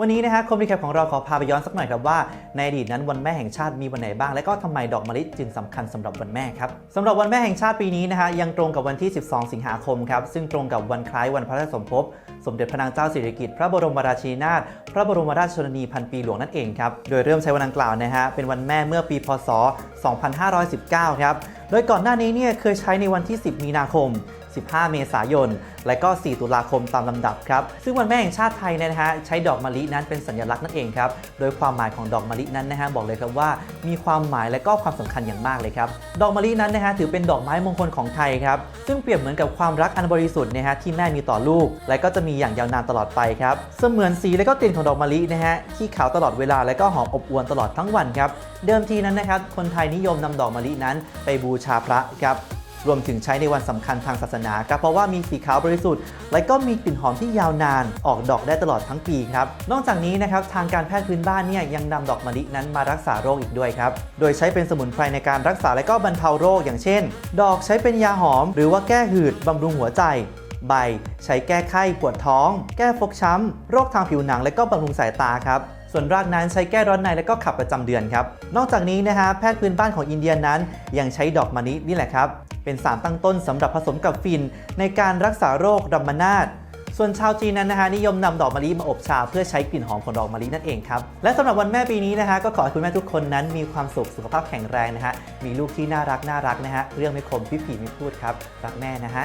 วันนี้นะฮะคมรีแคปของเราขอพาไปย้อนสักหน่อยครับว่าในอดีตนั้นวันแม่แห่งชาติมีวันไหนบ้าง และก็ทำไมดอกมะลิจึงสำคัญสำหรับวันแม่ครับสำหรับวันแม่แห่งชาติปีนี้นะฮะยังตรงกับวันที่ 12 สิงหาคมครับซึ่งตรงกับวันคล้ายวันพระราชสมภพ สมเด็จพระนางเจ้าสิริกิติ์พระบรมราชินีนาถพระบรมราชชนนีพันปีหลวงนั่นเองครับ โดยเริ่มใช้วันดังกล่าวนะฮะเป็นวันแม่เมื่อปีพศ 2519 ครับ โดยก่อนหน้านี้เนี่ยเคยใช้ในวันที่ 10 มีนาคม 15 เมษายน และก็ 4 ตุลาคมตามลำดับครับ ซึ่งวันแม่แห่งชาติไทยเนยนะฮะใช้ดอกมะลินั้นเป็นสัญลักษณ์นั่นเองครับ โดยความหมายของดอกมะลินั้นนะฮะบอกเลยครับว่า มีความหมายและก็ความสำคัญอย่างมากเลยครับ ดอกมะลินั้นนะฮะถือเป็นดอกไม้มงคลของไทยครับ ซึ่งเปรียบเหมือนกับความรักอันบริสุทธิ์นะฮะที่แม่มีต่อลูก และก็จะมีอย่างยาวนานตลอดไปครับ เสมือนสีและก็กลิ่นของดอกมะลินะฮะที่ขาวตลอดเวลาและก็หอมอบอวลตลอดทั้งวันครับ เดิมทีนั้นนะครับ คนไทยนิยมนำดอกมะลินั้นไปบูชาพระครับรวมถึงใช้ในวันสำคัญทางศาสนาครับเพราะว่ามีสีขาวบริสุทธิ์ และก็มีกลิ่นหอมที่ยาวนานออกดอกได้ตลอดทั้งปีครับ นอกจากนี้นะครับทางการแพทย์พื้นบ้านเนี่ยยังนำดอกมะลินั้นมารักษาโรคอีกด้วยครับ โดยใช้เป็นสมุนไพรในการรักษาและก็บรรเทาโรคอย่างเช่น ดอกใช้เป็นยาหอม หรือว่าแก้หืดบำรุงหัวใจ ใบ ใช้แก้ไข้ปวดท้อง แก้ฟกช้ำ โรคทางผิวหนังและก็บำรุงสายตาครับส่วนรากนั้นใช้แก้ร้อนในและก็ขับประจำเดือนครับ นอกจากนี้นะฮะแพทย์พื้นบ้านของอินเดียนั้น ยังใช้ดอกมะลินี่แหละครับ เป็นสารตั้งต้นสำหรับผสมกับฟิน ในการรักษาโรครัมมานาตส่วนชาวจีนนั้นนะฮะนิยมนำดอกมะลิมาอบชาเพื่อใช้กลิ่นหอมของดอกมะลินั่นเองครับ และสำหรับวันแม่ปีนี้นะฮะก็ขอให้คุณแม่ทุกคนนั้นมีความสุขสุขภาพแข็งแรงนะฮะมีลูกที่น่ารักน่ารักนะฮะเรื่องไม่คมพี่ผีไม่พูดครับรักแม่นะฮะ